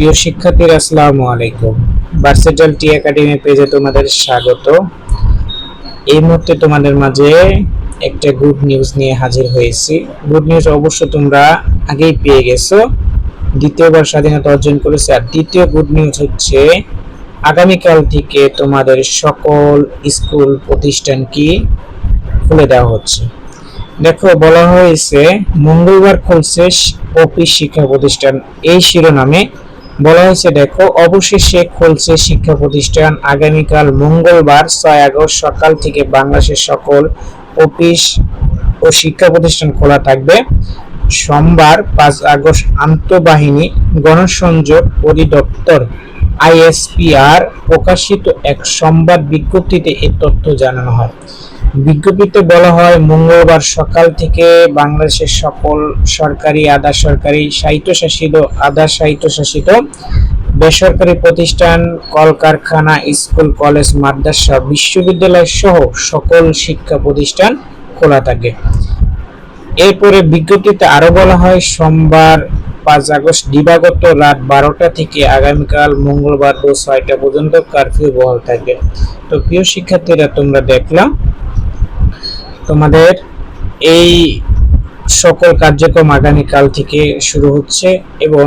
প্রিয় শিক্ষার্থীরা, আসসালামু আলাইকুম। ভার্সেটাল টি একাডেমি পেজে তোমাদের স্বাগত। এই মুহূর্তে তোমাদের মাঝে একটা গুড নিউজ নিয়ে হাজির হয়েছি। গুড নিউজ অবশ্য তোমরা আগেই পেয়ে গেছো। দ্বিতীয়বার স্বাধীনতা অর্জন করেছে। আর দ্বিতীয় গুড নিউজ হচ্ছে, আগামীকাল থেকে তোমাদের সকল স্কুল প্রতিষ্ঠান কি খুলে দেওয়া হচ্ছে। দেখো, বলা হয়েছে, মঙ্গলবার খুলছে অফিস শিক্ষা প্রতিষ্ঠান। এই শিরোনামে বলা হয়েছে, দেখো, অবশেষে খুলছে শিক্ষা প্রতিষ্ঠান। আগামীকাল মঙ্গলবার, ছয় আগস্ট সকাল থেকে বাংলাদেশের সকল অফিস ও শিক্ষা প্রতিষ্ঠান খোলা থাকবে। সোমবার, পাঁচ আগস্ট, আন্তঃবাহিনী গণসংযোগ অধিদপ্তর, আইএসপিআর, প্রকাশিত এক সংবাদ বিজ্ঞপ্তিতে এ তথ্য জানানো হয়। বিজ্ঞপ্তিতে বলা হয়, মঙ্গলবার সকাল থেকে বাংলাদেশের সকল সরকারি, আধা সরকারি, স্বায়ত্তশাসিত, আধা স্বায়ত্তশাসিত বেসরকারি প্রতিষ্ঠান, কলকারখানা, স্কুল, কলেজ, মাদ্রাসা, বিশ্ববিদ্যালয় সহ সকল শিক্ষা প্রতিষ্ঠান খোলা থাকে। এরপরে বিজ্ঞপ্তিতে আরও বলা হয়, সোমবার পাঁচ আগস্ট দিবাগত রাত বারোটা থেকে আগামীকাল মঙ্গলবার ভোর ছয়টা পর্যন্ত কারফিউ বহাল থাকবে তো প্রিয় শিক্ষার্থীরা, তোমরা দেখলাম তোমাদের এই সকল কার্যক্রম আগামীকাল থেকে শুরু হচ্ছে এবং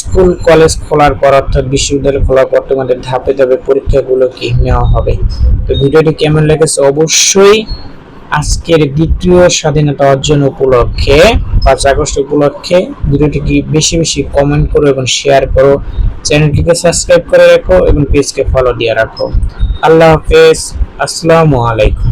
স্কুল, কলেজ খোলার পর অর্থাৎ বিশ্ববিদ্যালয় খোলার পর তোমাদের ধাপে ধাপে পরীক্ষাগুলো কি নেওয়া হবে। তো ভিডিওটি কেমন লেগেছে অবশ্যই আজকের দ্বিতীয় স্বাধীনতা অর্জন উপলক্ষে, পাঁচ আগস্ট উপলক্ষে ভিডিওটি কি বেশি বেশি কমেন্ট করো এবং শেয়ার করো। চ্যানেলটিকে সাবস্ক্রাইব করে রাখো এবং পেজকে ফলো দিয়ে রাখো। আল্লাহ হাফেজ। আসসালামু আলাইকুম।